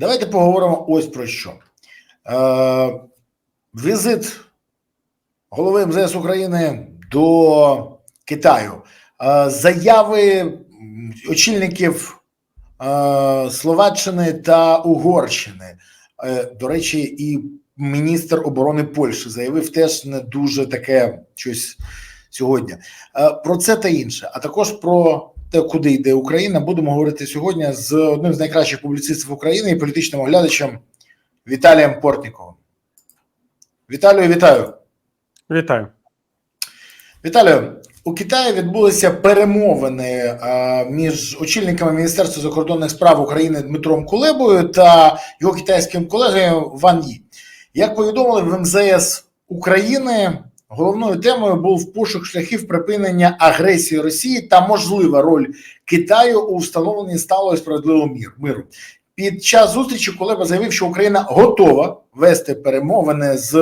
Давайте поговоримо ось про що. Е, візит голови МЗС України до Китаю, е, заяви очільників е, Словаччини та Угорщини. Е, до речі, і міністр оборони Польщі заявив теж не дуже таке щось сьогодні. Е, Про це та інше, а також про те, куди йде Україна, будемо говорити сьогодні з одним з найкращих публіцистів України і політичним оглядачем Віталієм Портніковим. Віталію, вітаю. Вітаю. Віталію, у Китаї відбулися перемовини а, між очільниками Міністерства закордонних справ України Дмитром Кулебою та його китайським колегою Ван Ї. Як повідомили в МЗС України, головною темою був пошук шляхів припинення агресії Росії та можлива роль Китаю у встановленні сталого і справедливого миру. Під час зустрічі Кулеба заявив, що Україна готова вести перемовини з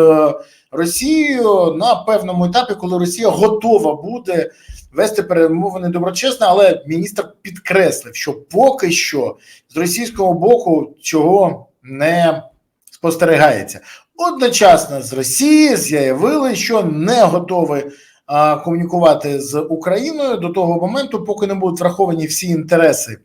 Росією на певному етапі, коли Росія готова буде вести перемовини доброчесно, але міністр підкреслив, що поки що з російського боку цього не спостерігається. Одночасно з Росії заявили, що не готові а, комунікувати з Україною до того моменту, поки не будуть враховані всі інтереси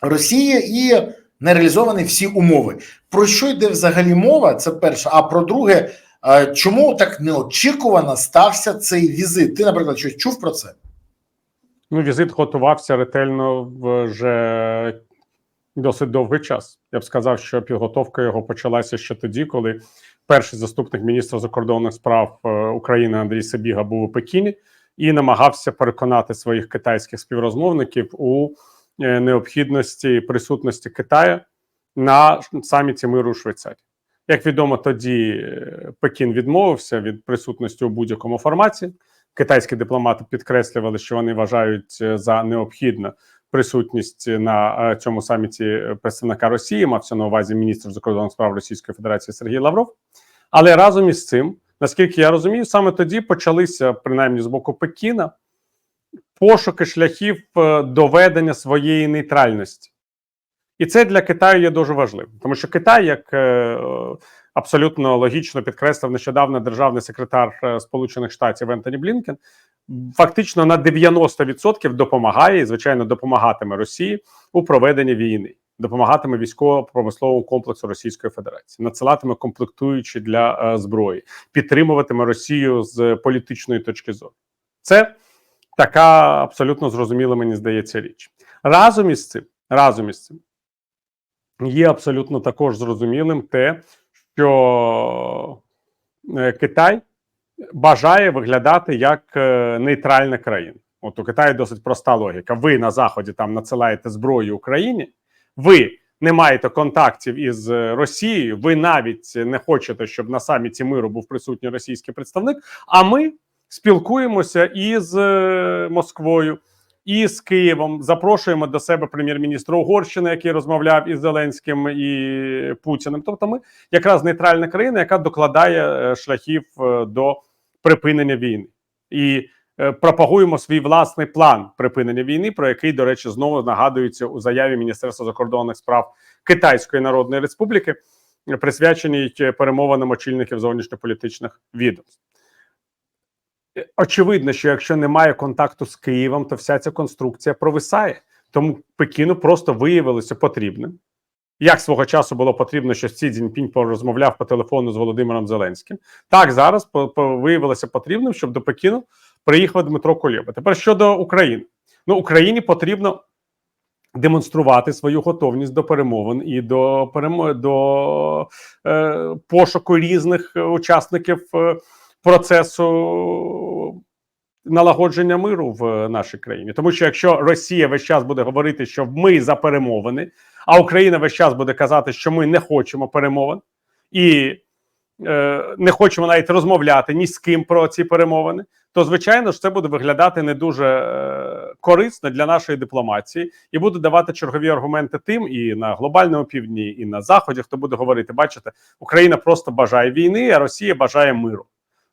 Росії і не реалізовані всі умови. Про що йде взагалі мова? Це перше. А про друге, а, чому так неочікувано стався цей візит? Ти, наприклад, щось чув про це? Ну, візит готувався ретельно вже досить довгий час. Я б сказав, що підготовка його почалася ще тоді, коли перший заступник міністра закордонних справ е, України Андрій Сабіга був у Пекіні і намагався переконати своїх китайських співрозмовників у е, необхідності присутності Китаю на саміті миру у Швейцарії. Як відомо, тоді е, Пекін відмовився від присутності у будь-якому форматі. Китайські дипломати підкреслювали, що вони вважають за необхідно присутність на е, цьому саміті е, представника Росії, мався на увазі міністр закордонних справ Російської Федерації Сергій Лавров. Але разом із цим, наскільки я розумію, саме тоді почалися, принаймні з боку Пекіна, пошуки шляхів е, доведення своєї нейтральності. І це для Китаю є дуже важливим, тому що Китай, як абсолютно логічно підкреслив нещодавно державний секретар е, Сполучених Штатів Ентоні Блінкен, фактично на 90% допомагає і, звичайно, допомагатиме Росії у проведенні війни, допомагатиме військово-промисловому комплексу Російської Федерації, надсилатиме комплектуючі для е, зброї, підтримуватиме Росію з політичної точки зору. Це така абсолютно зрозуміла, мені здається, річ. Разом із цим, разом із цим, є абсолютно також зрозумілим те, що е, Китай бажає виглядати як е, нейтральна країна. От у Китаї досить проста логіка. Ви на заході там надсилаєте зброю Україні, ви не маєте контактів із е, Росією, ви навіть не хочете, щоб на саміті миру був присутній російський представник. А ми спілкуємося із Москвою. І з Києвом запрошуємо до себе прем'єр-міністра Угорщини, який розмовляв із Зеленським і Путіним. Тобто, ми якраз нейтральна країна, яка докладає е, шляхів е, до припинення війни, і е, пропагуємо свій власний план припинення війни, про який, до речі, знову нагадується у заяві Міністерства закордонних справ Китайської Народної Республіки, присвяченій перемовинам очільників зовнішньополітичних відомств. Очевидно, що якщо немає контакту з Києвом, то вся ця конструкція провисає. Тому Пекіну просто виявилося потрібним. Як свого часу було потрібно, що Сі Цзіньпінь порозмовляв по телефону з Володимиром Зеленським, так зараз виявилося потрібним, щоб до Пекіну приїхав Дмитро Кулєба. Тепер щодо України, ну Україні потрібно демонструвати свою готовність до перемовин і до перемо... до е, пошуку різних учасників е, процесу налагодження миру в нашій країні. Тому що якщо Росія весь час буде говорити, що ми за перемовини, а Україна весь час буде казати, що ми не хочемо перемовин і е, не хочемо навіть розмовляти ні з ким про ці перемовини, то звичайно ж це буде виглядати не дуже е, корисно для нашої дипломатії і буде давати чергові аргументи тим і на глобальному півдні, і на заході, хто буде говорити: бачите, Україна просто бажає війни, а Росія бажає миру.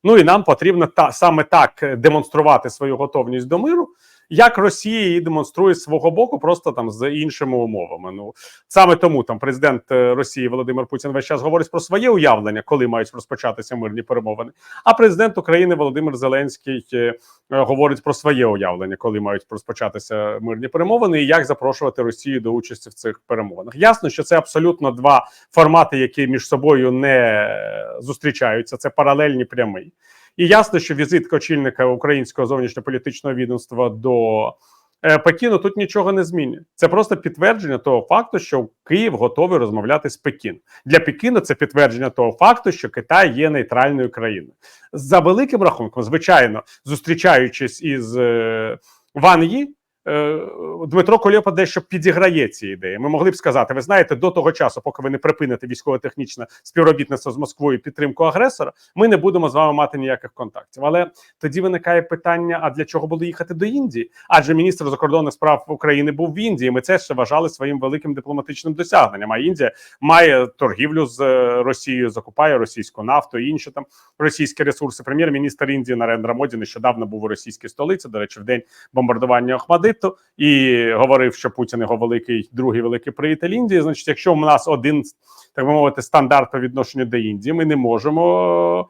Ну і нам потрібно та саме так демонструвати свою готовність до миру як Росія її демонструє з свого боку, просто там з іншими умовами. Ну саме тому там президент е, Росії Володимир Путін весь час говорить про своє уявлення, коли мають розпочатися мирні перемовини. А президент України Володимир Зеленський е, е, говорить про своє уявлення, коли мають розпочатися мирні перемовини, і як запрошувати Росію до участі в цих перемовинах. Ясно, що це абсолютно два формати, які між собою не зустрічаються. Це паралельні прямий. І ясно, що візит очільника українського зовнішньополітичного відомства до е, Пекіну тут нічого не змінює. Це просто підтвердження того факту, що Київ готовий розмовляти з Пекіном. Для Пекіну це підтвердження того факту, що Китай є нейтральною країною. За великим рахунком, звичайно, зустрічаючись із е, Ван Ї, Дмитро Кольопа дещо підіграє ці ідеї. Ми могли б сказати: ви знаєте, до того часу, поки ви не припините військово-технічне співробітництво з Москвою підтримку агресора, ми не будемо з вами мати ніяких контактів. Але тоді виникає питання: а для чого було їхати до Індії? Адже міністр закордонних справ України був в Індії. Ми це ще вважали своїм великим дипломатичним досягненням. А Індія має торгівлю з е, Росією, закупає російську нафту і інші там російські ресурси. Прем'єр-міністр Індії Нарендра Моді нещодавно був у російській столиці. До речі, в день бомбардування Охмадиту і говорив, що Путін його великий другий великий приятель Індії. Значить, якщо в нас один так би мовити стандарт по відношенню до Індії, ми не можемо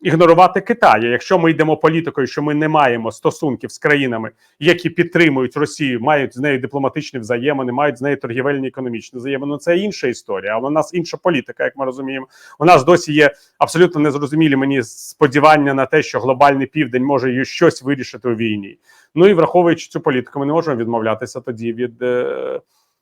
ігнорувати Китай. Якщо ми йдемо політикою, що ми не маємо стосунків з країнами, які підтримують Росію, мають з нею дипломатичні взаємини, мають з нею торгівельні економічні взаємини. Це інша історія. Але у нас інша політика, як ми розуміємо. У нас досі є абсолютно незрозумілі мені сподівання на те, що глобальний південь може щось вирішити у війні. Ну і враховуючи цю політику, ми не можемо відмовлятися тоді від.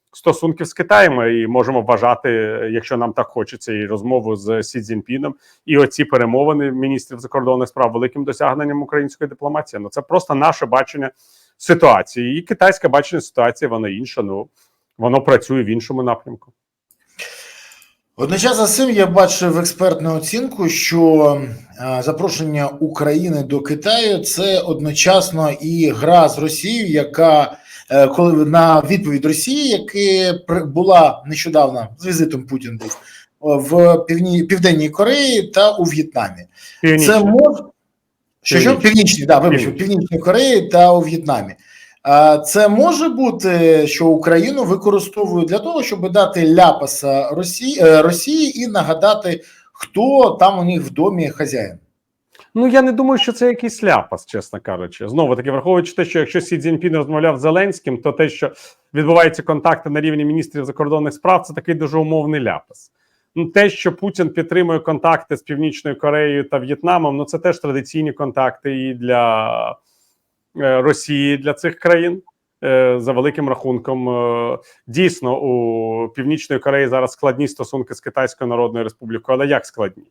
Е- Стосунків з Китаєм і можемо вважати, якщо нам так хочеться, і розмову з Сі Цзіньпіном, і оці перемовини міністрів закордонних справ великим досягненням української дипломатії. Ну це просто наше бачення ситуації. І китайське бачення ситуації воно інше. Ну воно працює в іншому напрямку. Одночасно з цим я бачив експертну оцінку, що е, запрошення України до Китаю це одночасно і гра з Росією, яка е, коли на відповідь Росії, яка була нещодавно з візитом Путін був в півні, південній Кореї та у В'єтнамі. Це може що, що? Північні, да, вибачте, північній Кореї та у В'єтнамі. Це може бути, що Україну використовують для того, щоб дати ляпаса Росії, е, Росії і нагадати, хто там у них в домі хазяїн. Ну я не думаю, що це якийсь ляпас, чесно кажучи. Знову таки, враховуючи те, що якщо Сі Цзіньпін розмовляв з Зеленським, то те, що відбуваються контакти на рівні міністрів закордонних справ, це такий дуже умовний ляпас. Ну, те, що Путін підтримує контакти з Північною Кореєю та В'єтнамом, ну це теж традиційні контакти і для е, Росії для цих країн. Е, За великим рахунком, Е, дійсно у Північної Кореї зараз складні стосунки з Китайською Народною Республікою, але як складні?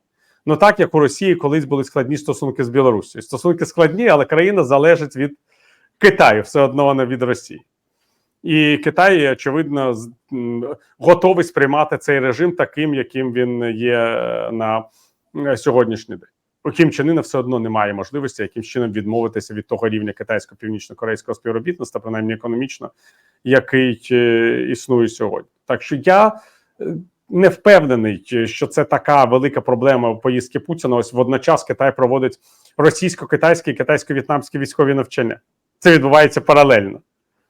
Ну так як у Росії колись були складні стосунки з Білорусією. Стосунки складні, але країна залежить від Китаю, все одно вона від Росії. І Китай, очевидно, готовий сприймати цей режим таким, яким він є е, на е, сьогоднішній день. У Кім Іна все одно немає можливості яким чином відмовитися від того рівня китайсько-північно-корейського співробітництва, принаймні економічно, який е, існує сьогодні. Так що я не впевнений, що це така велика проблема поїздки Путіна. Ось водночас Китай проводить російсько-китайські і китайсько-в'єтнамські військові навчання. Це відбувається паралельно.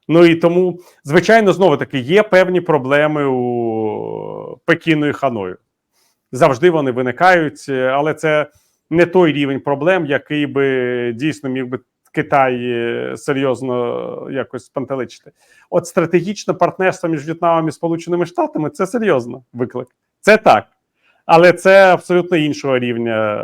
Ну і тому, звичайно, знову таки є певні проблеми у Пекіну і Ханою. Завжди вони виникають, але це не той рівень проблем, який би дійсно міг би Китай е, серйозно якось спантеличити. От стратегічне партнерство між В'єтнамом і Сполученими Штатами це серйозно виклик. Це так. Але це абсолютно іншого рівня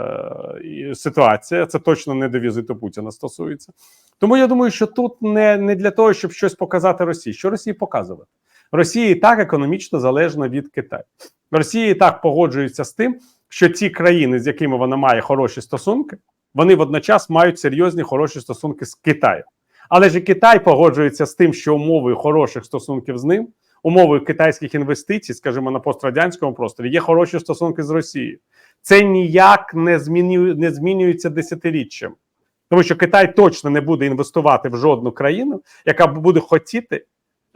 е, ситуація. Це точно не до візиту Путіна стосується. Тому я думаю, що тут не, не для того, щоб щось показати Росії. Що Росії показувати? Росія і так економічно залежна від Китаю. Росія і так погоджується з тим, що ці країни, з якими вона має хороші стосунки, вони водночас мають серйозні хороші стосунки з Китаєм. Але ж Китай погоджується з тим, що умовою хороших стосунків з ним, умовою китайських інвестицій, скажімо, на пострадянському просторі, є хороші стосунки з Росією. Це ніяк не змінює, не змінюється десятиріччям. Тому що Китай точно не буде інвестувати в жодну країну, яка буде хотіти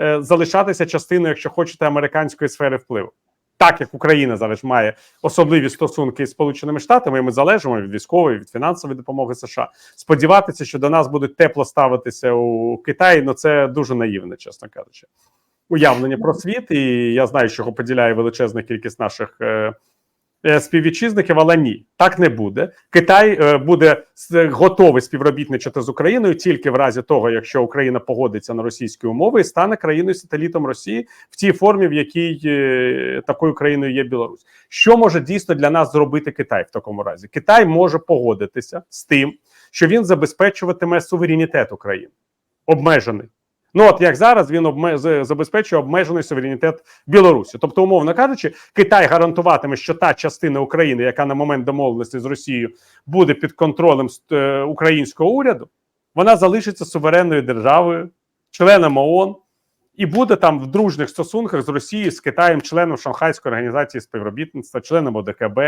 е, залишатися частиною, якщо хочете, американської сфери впливу. Так як Україна зараз має особливі стосунки з Сполученими Штатами, і ми залежимо від військової, від фінансової допомоги США. Сподіватися, що до нас будуть тепло ставитися у Китаї, ну це дуже наївне, чесно кажучи. Уявлення про світ, і я знаю, що його поділяє величезна кількість наших е, співвітчизників, але ні, так не буде. Китай е, буде готовий співробітничати з Україною тільки в разі того, якщо Україна погодиться на російські умови і стане країною сателітом Росії в тій формі, в якій е, такою країною є Білорусь. Що може дійсно для нас зробити Китай в такому разі? Китай може погодитися з тим, що він забезпечуватиме суверенітет України, обмежений. Ну от як зараз він обме... забезпечує обмежений суверенітет Білорусі. Тобто, умовно кажучи, Китай гарантуватиме, що та частина України, яка на момент домовленості з Росією буде під контролем е, українського уряду, вона залишиться суверенною державою, членом ООН і буде там в дружніх стосунках з Росією, з Китаєм, членом Шанхайської організації співробітництва, членом ОДКБ.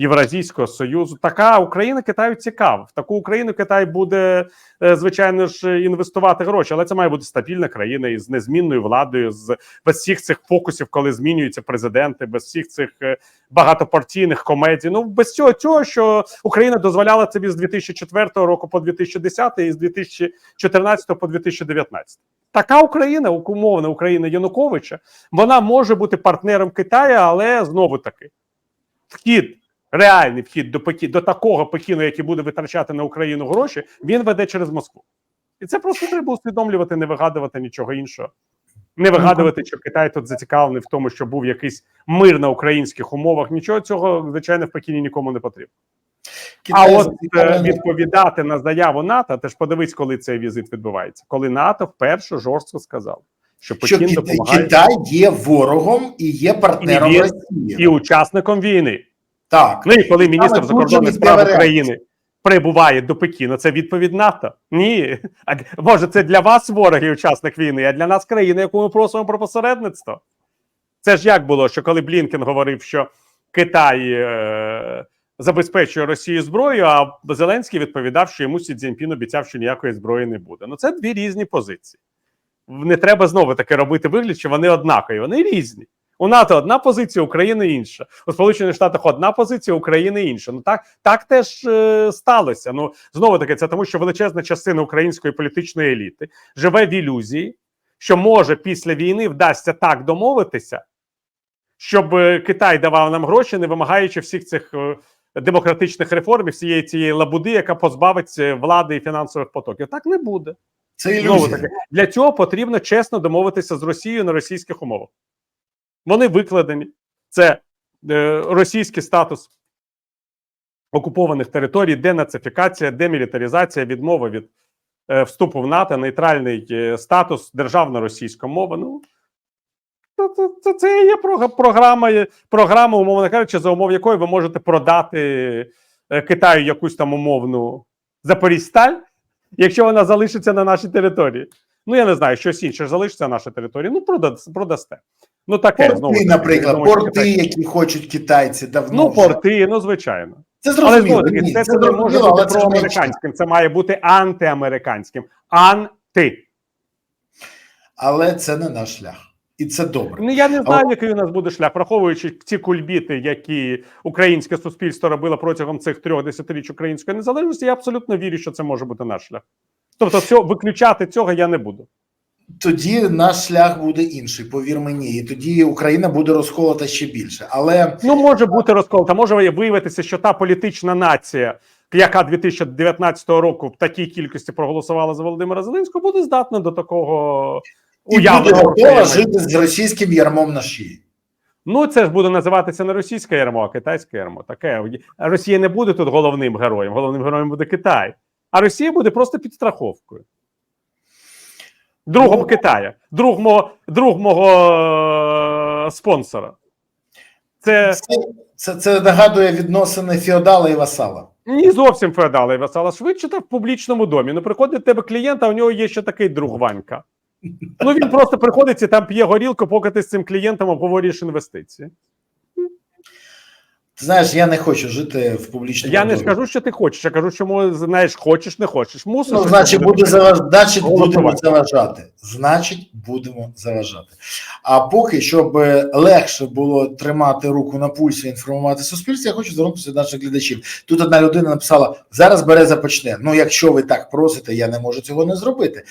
Євразійського союзу така Україна Китаю цікава. В таку Україну Китай буде е, звичайно ж інвестувати гроші, але це має бути стабільна країна із незмінною владою, з без всіх цих фокусів, коли змінюються президенти, без всіх цих е, багатопартійних комедій. Ну без цього цього, що Україна дозволяла собі з 2004 року по 2010 і з 2014 по 2019. Така Україна, умовна Україна Януковича, вона може бути партнером Китаю, але знову таки вхід. Реальний вхід до Пекі, до такого Пекіну, який буде витрачати на Україну гроші, він веде через Москву. І це просто треба усвідомлювати, не вигадувати нічого іншого. Не вигадувати, що Китай тут зацікавлений в тому, що був якийсь мир на українських умовах. Нічого цього, звичайно, в Пекіні нікому не потрібно. Китай а от е, відповідати на заяву НАТО, ти ж подивись, коли цей візит відбувається. Коли НАТО вперше жорстко сказав, що що Пекін Китай, допомагає Китай є ворогом і є партнером І він- Росії. і учасником війни. Так. Ну і коли міністр закордонних справ України прибуває до Пекіна, це відповідь НАТО. Ні, а може, це для вас ворог і учасник війни, а для нас країна, яку ми просимо про посередництво. Це ж як було, що коли Блінкен говорив, що Китай е, забезпечує Росію зброєю, а Зеленський відповідав, що йому Сі Цзіньпін обіцяв, що ніякої зброї не буде. Ну це дві різні позиції. Не треба знову таки робити вигляд, що вони однакові, вони різні. У НАТО одна позиція, України інша. У Сполучених Штатах одна позиція, України інша. Ну так так теж е, сталося. Ну знову таки, це тому, що величезна частина української політичної еліти живе в ілюзії, що може після війни вдасться так домовитися, щоб е, Китай давав нам гроші, не вимагаючи всіх цих е, демократичних реформ і всієї цієї лабуди, яка позбавить е, влади і фінансових потоків. Так не буде. Це Знову таки, для цього потрібно чесно домовитися з Росією на російських умовах. Вони викладені. Це е, російський статус окупованих територій, денацифікація, демілітаризація, відмова від е, вступу в НАТО, нейтральний е, статус, державна російська мова. Ну це, це, це, є програма, програма, умовно кажучи, за умов якої ви можете продати е, Китаю якусь там умовну Запорізьсталь, якщо вона залишиться на нашій території. Ну, я не знаю, щось інше залишиться на нашій території. Ну, продасте. Ну, таке знову. Порти, таки, наприклад, думаю, порти, Китай- які хочуть китайці давно. Ну, вже. порти, ну, звичайно. Це Але зрозуміло. знову таки, ні, це, це не може бути проамериканським, це має бути антиамериканським. Анти. Але це не наш шлях. І це добре. Ну, я не знаю, А- який у нас буде шлях, враховуючи ці кульбіти, які українське суспільство робило протягом цих трьох десятиріч української незалежності. Я абсолютно вірю, що це може бути наш шлях. Тобто, цього, виключати цього я не буду. Тоді наш шлях буде інший, повір мені. І тоді Україна буде розколота ще більше. Але Ну, може бути розкол, та може виявитися, що та політична нація, яка 2019 року в такій кількості проголосувала за Володимира Зеленського, буде здатна до такого уявлення. готова жити з російським ярмом на шиї. Ну, це ж буде називатися не російське ярмо, а китайське ярмо. Таке Росія не буде тут головним героєм. Головним героєм буде Китай. А Росія буде просто підстраховкою. Другом Ну, Китая, друг мого, друг мого е, спонсора. Це Це, це, це нагадує відносини феодала і васала. не зовсім феодала і васала. Швидше так в публічному домі. Ну, приходить тебе клієнт, а у нього є ще такий друг Ванька. Ну він просто приходить і там п'є горілку, поки ти з цим клієнтом обговорюєш інвестиції. Ти знаєш, я не хочу жити в публічному Я не домі. скажу, що ти хочеш. Я кажу, що знаєш, хочеш, не хочеш. Мусиш. Ну, значить, буде заваж... значить, будемо заважати. Значить, будемо заважати. А поки, щоб е, легше було тримати руку на пульсі, інформувати суспільство, я хочу звернутися до наших глядачів. Тут одна людина написала: зараз береза почне. Ну, якщо ви так просите, я не можу цього не зробити.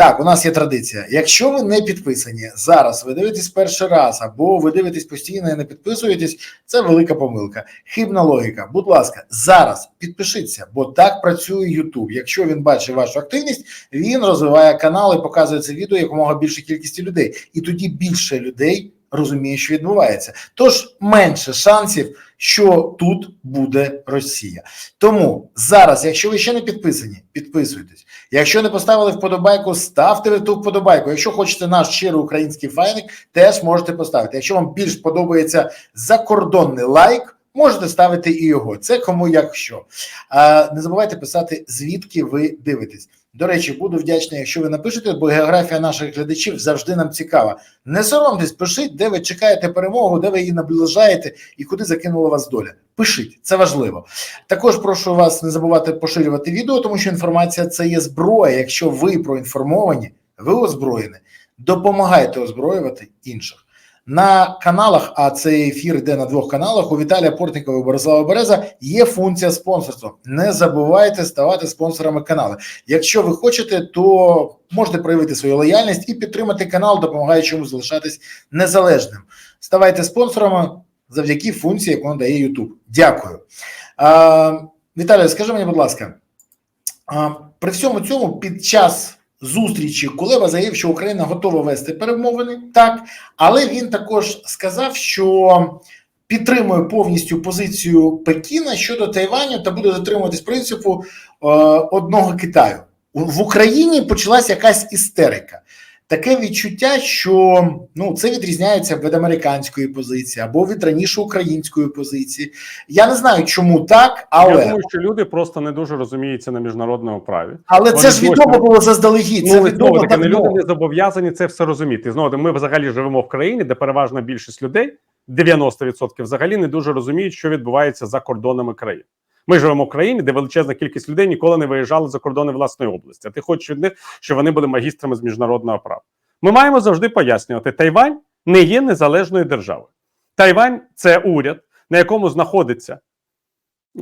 Так, у нас є традиція. Якщо ви не підписані зараз, ви дивитесь перший раз, або ви дивитесь постійно і не підписуєтесь, це велика помилка. Хибна логіка. Будь ласка, зараз підпишіться, бо так працює YouTube. Якщо він бачить вашу активність, він розвиває канал і показує це відео якомога більшій кількості людей. І тоді більше людей розуміє, що відбувається. Тож менше шансів, що тут буде Росія. Тому зараз, якщо ви ще не підписані, підписуйтесь. Якщо не поставили вподобайку, ставте ту вподобайку. Якщо хочете наш щирий український файник, теж можете поставити. Якщо вам більш подобається закордонний лайк, можете ставити і його. Це кому як що. А, не забувайте писати, звідки ви дивитесь. До речі, буду вдячний, якщо ви напишете, бо географія наших глядачів завжди нам цікава. Не соромтесь, пишіть, де ви чекаєте перемогу, де ви її наближаєте і куди закинула вас доля. Пишіть, це важливо. Також прошу вас не забувати поширювати відео, тому що інформація це є зброя. Якщо ви проінформовані, ви озброєні, допомагайте озброювати інших. На каналах, а цей ефір йде на двох каналах. У Віталія Портнікова і Борислава Береза є функція спонсорства. Не забувайте ставати спонсорами каналу. Якщо ви хочете, то можете проявити свою лояльність і підтримати канал, допомагаючи йому залишатись незалежним. Ставайте спонсорами завдяки функції, яку надає YouTube. Дякую. А, Віталій, скажи мені, будь ласка, при всьому цьому під час зустрічі Кулеба заявив, що Україна готова вести перемовини, так, але він також сказав, що підтримує повністю позицію Пекіна щодо Тайваню та буде дотримуватись принципу е, одного Китаю. В Україні почалась якась істерика. Таке відчуття, що ну це відрізняється від американської позиції або від раніше української позиції. Я не знаю, чому так, але Я думаю, що люди просто не дуже розуміються на міжнародному праві. але вони це ж відомо було заздалегідь. Це Ну, відомо знову таки, не люди не зобов'язані це все розуміти. Знову ми взагалі живемо в країні, де переважна більшість людей, 90% взагалі не дуже розуміють, що відбувається за кордонами країни. Ми живемо в країні, де величезна кількість людей ніколи не виїжджали за кордони власної області. А ти хочеш від них, щоб вони були магістрами з міжнародного права. Ми маємо завжди пояснювати, Тайвань не є незалежною державою. Тайвань це уряд, на якому знаходиться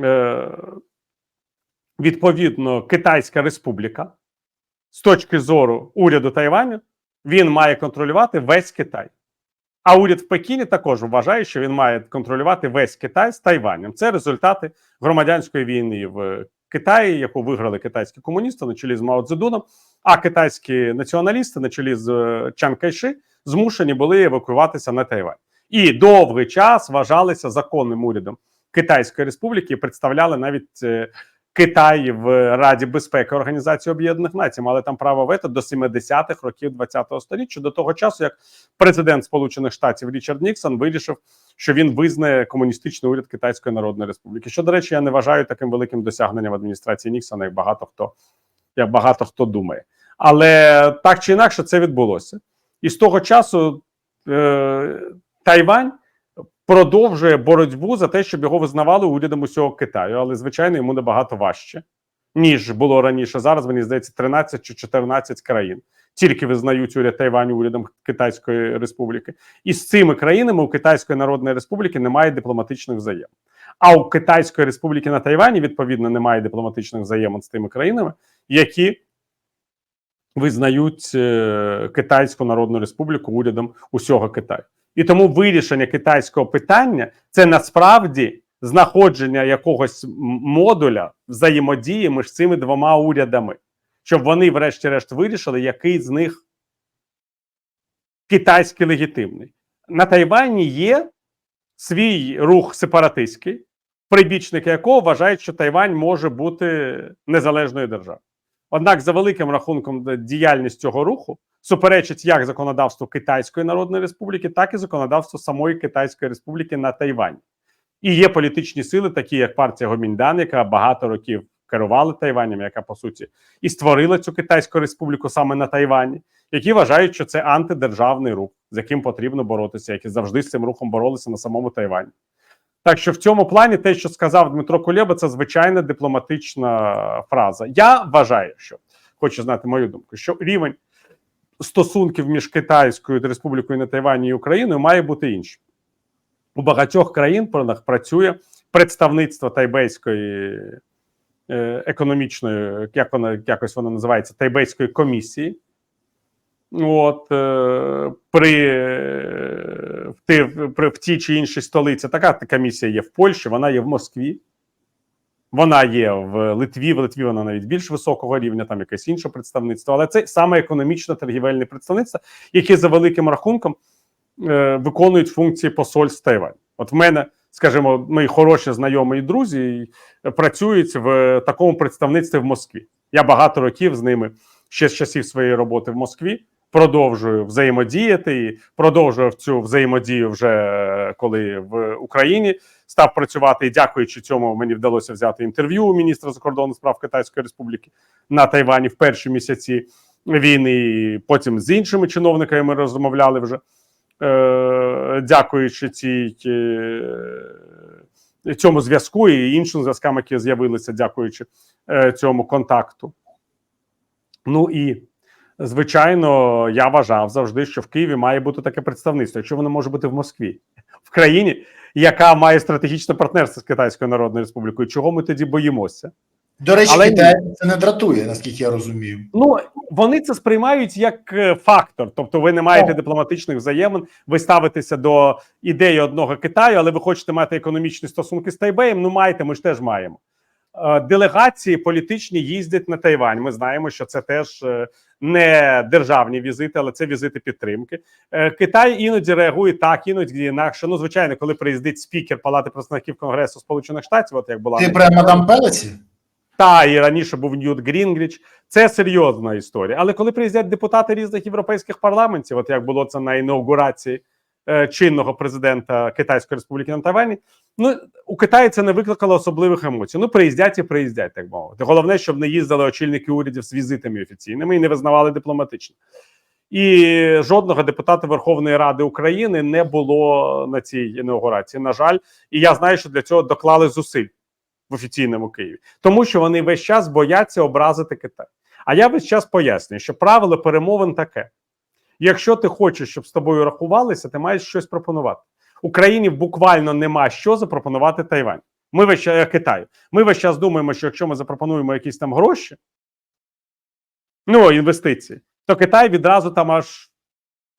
е, відповідно Китайська Республіка. З точки зору уряду Тайваню, він має контролювати весь Китай. А уряд в Пекіні також вважає, що він має контролювати весь Китай з Тайванем. Це результати громадянської війни в Китаї, яку виграли китайські комуністи на чолі з Мао Цзедуном, а китайські націоналісти на чолі з е, Чан Кайши змушені були евакуюватися на Тайвань. І довгий час вважалися законним урядом Китайської Республіки і представляли навіть е, Китай в Раді безпеки Організації Об'єднаних Націй, мали там право вето до 70-х років 20-го століття, до того часу, як президент Сполучених Штатів Річард Ніксон вирішив, що він визнає комуністичний уряд Китайської Народної Республіки. Що, до речі, я не вважаю таким великим досягненням адміністрації Ніксона, як багато хто як багато хто думає. Але так чи інакше це відбулося. І з того часу е, Тайвань продовжує боротьбу за те, щоб його визнавали урядом усього Китаю, але звичайно йому набагато важче, ніж було раніше. Зараз мені здається 13 чи 14 країн тільки визнають уряд Тайваню урядом Китайської Республіки, і з цими країнами у Китайської Народної Республіки немає дипломатичних взаємин. А у Китайської Республіки на Тайвані відповідно немає дипломатичних взаємин з тими країнами, які визнають е, Китайську Народну Республіку урядом усього Китаю. І тому вирішення китайського питання це насправді знаходження якогось модуля взаємодії між цими двома урядами, щоб вони, врешті-решт, вирішили, який з них китайський легітимний. На Тайвані є свій рух сепаратистський, прибічники якого вважають, що Тайвань може бути незалежною державою. Однак, за великим рахунком, діяльність цього руху суперечить як законодавству Китайської Народної Республіки, так і законодавству самої Китайської Республіки на Тайвані. І є політичні сили, такі як партія Гоміндан, яка багато років керувала Тайванем, яка по суті і створила цю Китайську Республіку саме на Тайвані, які вважають, що це антидержавний рух, з яким потрібно боротися, які завжди з цим рухом боролися на самому Тайвані. Так що в цьому плані те, що сказав Дмитро Кулеба, це звичайна дипломатична фраза. Я вважаю, що хочу знати мою думку, що рівень стосунків між Китайською Республікою на Тайвані і Україною має бути іншим. У багатьох країн працює представництво Тайбейської е, економічної, як вона якось вона називається, Тайбейської комісії. От е, при, ти, при в тій чи іншій столиці така комісія є в Польщі, вона є в Москві, вона є в Литві. В Литві вона навіть більш високого рівня, там якесь інше представництво. Але це саме економічно торгівельне представництво, яке за великим рахунком е, виконують функції посольств Тайвань. От в мене, скажімо, мої хороші знайомі і друзі працюють в такому представництві в Москві. Я багато років з ними ще з часів своєї роботи в Москві продовжую взаємодіяти і продовжував цю взаємодію вже е, коли в Україні став працювати. І дякуючи цьому, мені вдалося взяти інтерв'ю у міністра закордонних справ Китайської Республіки на Тайвані в перші місяці війни. І Потім з іншими чиновниками ми розмовляли вже. Е, дякуючи цій е, цьому зв'язку і іншим зв'язкам, які з'явилися, дякуючи е, цьому контакту. Ну і звичайно, я вважав завжди, що в Києві має бути таке представництво, якщо воно може бути в Москві, в країні, яка має стратегічне партнерство з Китайською Народною Республікою. Чого ми тоді боїмося? До речі, Але Китай це не дратує, наскільки я розумію. Ну вони це сприймають як е, фактор. Тобто, ви не маєте О. дипломатичних взаємин, ви ставитеся до ідеї одного Китаю, але ви хочете мати економічні стосунки з Тайбеєм. Ну маєте, ми ж теж маємо. Е, Делегації політичні їздять на Тайвань. Ми знаємо, що це теж е, не державні візити, але це візити підтримки. Е, Китай іноді реагує так, іноді інакше. Ну, звичайно, коли приїздить спікер Палати представників Конгресу Сполучених Штатів, от як була Ти про мадам Пелеці? та і раніше був Ньют Грінгріч. Це серйозна історія. Але коли приїздять депутати різних європейських парламентів, от як було це на інаугурації чинного президента Китайської Республіки на Тайвані, ну у Китаї це не викликало особливих емоцій. Ну, приїздять і приїздять, так мовити. Головне, щоб не їздили очільники урядів з візитами офіційними і не визнавали дипломатично. І жодного депутата Верховної Ради України не було на цій інаугурації. На жаль, і я знаю, що для цього доклали зусиль в офіційному Києві, тому що вони весь час бояться образити Китай. А я весь час пояснюю, що правило перемовин таке: якщо ти хочеш, щоб з тобою рахувалися, ти маєш щось пропонувати. Україні буквально нема що запропонувати Тайвань. Ми весь час е, Китаю. Ми весь час думаємо, що якщо ми запропонуємо якісь там гроші, ну інвестиції, то Китай відразу там аж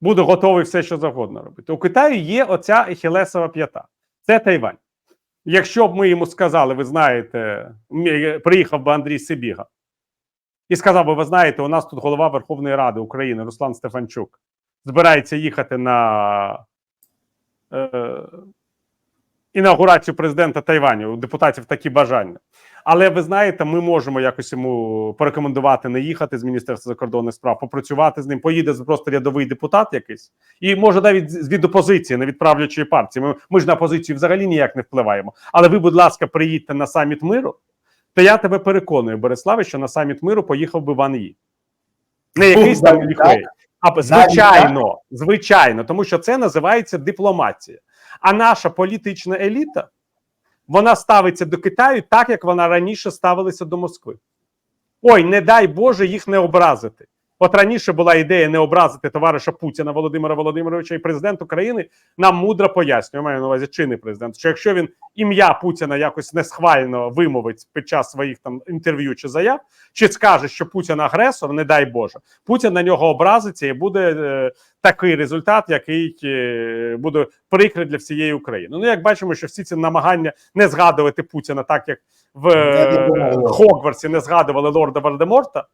буде готовий все, що завгодно робити. У Китаю є оця ехілесова п'ята. Це Тайвань. Якщо б ми йому сказали, ви знаєте, приїхав би Андрій Сибіга і сказав би, ви знаєте, у нас тут голова Верховної Ради України Руслан Стефанчук збирається їхати на е, інаугурацію президента Тайваню. У депутатів такі бажання. Але ви знаєте, ми можемо якось йому порекомендувати не їхати з Міністерства закордонних справ, попрацювати з ним. Поїде просто рядовий депутат якийсь, і може навіть від опозиції, не від правлячої партії. Ми, ми ж на опозицію взагалі ніяк не впливаємо. Але ви, будь ласка, приїдьте на саміт миру. То я тебе переконую, Бориславе, що на саміт миру поїхав би Ван Ї. Не якийсь там ліхвей, а звичайно, звичайно, тому що це називається дипломатія. А наша політична еліта вона ставиться до Китаю так, як вона раніше ставилася до Москви. Ой, не дай Боже їх не образити. От раніше була ідея не образити товариша Путіна Володимира Володимировича і президент України нам мудро пояснює, маю на увазі чинний президент, що якщо він ім'я Путіна якось несхвально вимовить під час своїх там інтерв'ю чи заяв, чи скаже, що Путін агресор, не дай Боже, Путін на нього образиться і буде е, такий результат, який е, буде прикрий для всієї України. Ну, як бачимо, що всі ці намагання не згадувати Путіна, так як в е. Хогвартсі не згадували лорда Вальдеморта.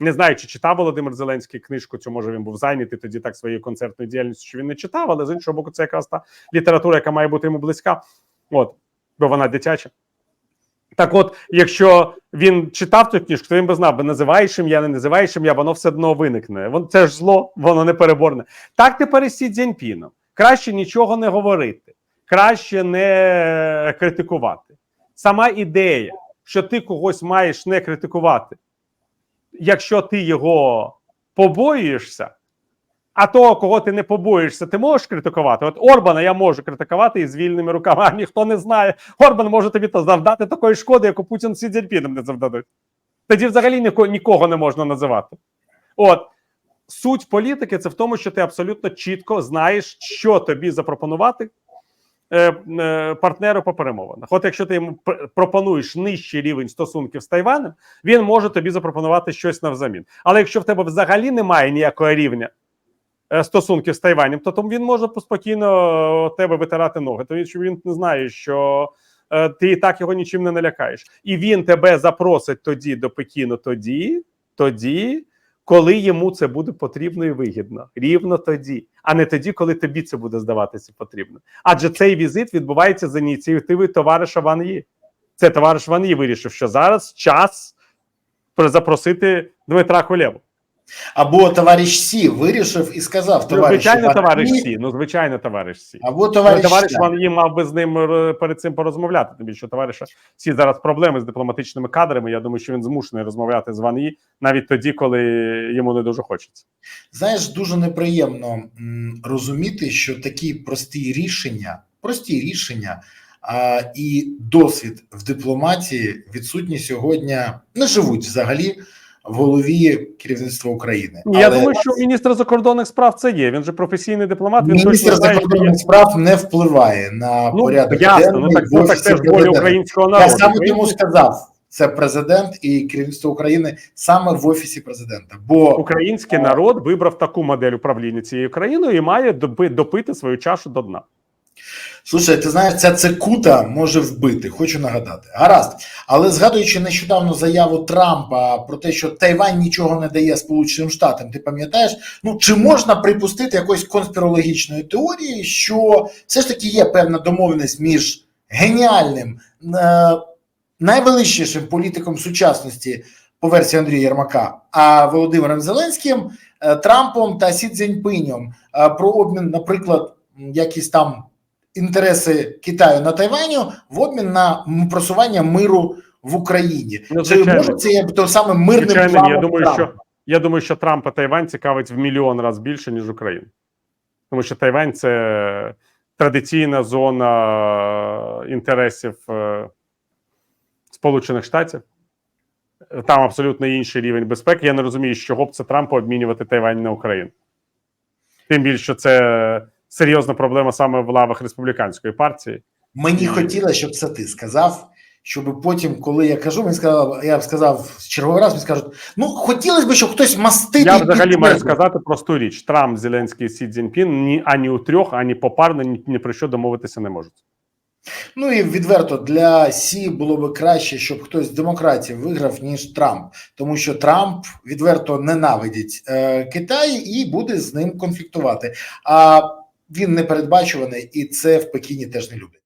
Не знаю, чи читав Володимир Зеленський книжку, чи може він був зайнятий тоді так своєю концертною діяльністю, що він не читав, але з іншого боку, це якраз та література, яка має бути йому близька, от, бо вона дитяча. Так от, якщо він читав цю книжку, то він би знав, би називаєш ім'я, не називаєш ім'я, воно все одно виникне. Вон, це ж зло, воно не переборне. Так тепер і Сі Цзіньпіном. Краще нічого не говорити, краще не критикувати. Сама ідея, що ти когось маєш не критикувати, якщо ти його побоюєшся, А того, кого ти не побоїшся, ти можеш критикувати. От Орбана я можу критикувати із вільними руками, а ніхто не знає. Орбан може тобі то завдати такої шкоди, яку Путін Сі Цзіньпіном не завдадуть. Тоді взагалі ніко- нікого не можна називати. От суть політики це в тому, що ти абсолютно чітко знаєш, що тобі запропонувати партнеру по перемовинах. От якщо ти йому пропонуєш нижчий рівень стосунків з Тайванем, він може тобі запропонувати щось навзамін. Але якщо в тебе взагалі немає ніякого рівня е, стосунків з Тайванем, то він може спокійно е, тебе витирати ноги, тому що він не знає, що е, ти і так його нічим не налякаєш. І він тебе запросить тоді до Пекіну, тоді, тоді, коли йому це буде потрібно і вигідно. Рівно тоді, а не тоді, коли тобі це буде здаватися потрібно. Адже цей візит відбувається за ініціативи товариша Ван Ї. Це товариш Ван Ї вирішив, що зараз час запросити Дмитра Кулєву. Або товариш Сі вирішив і сказав Ну, товариш звичайно, Ван товариш Сі. Ну, звичайно, товариш Сі. Або товариш, товариш Ван Ї мав би з ним е, перед цим порозмовляти. Тобі що товариша Сі зараз проблеми з дипломатичними кадрами. Я думаю, що він змушений розмовляти з Ван Ї навіть тоді, коли йому не дуже хочеться. Знаєш, дуже неприємно розуміти, що такі прості рішення, прості рішення а, і досвід в дипломатії відсутні сьогодні, не живуть взагалі в голові керівництва України. Ні, Я думаю, що міністр закордонних справ це є. Він же професійний дипломат. Він міністр точно знає, є. закордонних справ не впливає на Ну, порядок ясно, ну денний так, ну, так це ж воля президента. українського Я саме тому сказав. Це президент і керівництво України саме в офісі президента. Бо Український народ вибрав таку модель управління цією країною і має допи- допити свою чашу до дна. Слушай, ти знаєш, ця цикута може вбити, хочу нагадати. Гаразд. Але згадуючи нещодавно заяву Трампа про те, що Тайвань нічого не дає Сполученим Штатам, ти пам'ятаєш, ну чи можна припустити якоїсь конспірологічної теорії, що все ж таки є певна домовленість між геніальним, е, найвеличнішим політиком сучасності по версії Андрія Єрмака, а Володимиром Зеленським, е, Трампом та Сі Цзіньпинем е, про обмін, наприклад, якісь там інтереси Китаю на Тайваню в обмін на просування миру в Україні. Ну, Чи може це є то саме мирним Звичайно, планом я думаю, Трампа? що я думаю, що Трампа Тайвань цікавить в мільйон разів більше, ніж Україну. Тому що Тайвань це традиційна зона інтересів е, Сполучених Штатів. Там абсолютно інший рівень безпеки. Я не розумію, з чого б це Трампу обмінювати Тайвань на Україну. Тим більше, це серйозна проблема саме в лавах республіканської партії. Мені хотілося, щоб це ти сказав. Щоб потім, коли я кажу, він сказав, я б сказав черговий раз, мені скажуть: ну хотілося б, щоб хтось мастити. Я взагалі маю сказати просту річ: Трамп, Зеленський, Сі Цзіньпін ні ані у трьох, ані попарно ні, ні про що домовитися не можуть. Ну і відверто для Сі було би краще, щоб хтось з демократів виграв, ніж Трамп, тому що Трамп відверто ненавидить е, Китай і буде з ним конфліктувати. А він непередбачуваний, і це в Пекіні теж не люблять.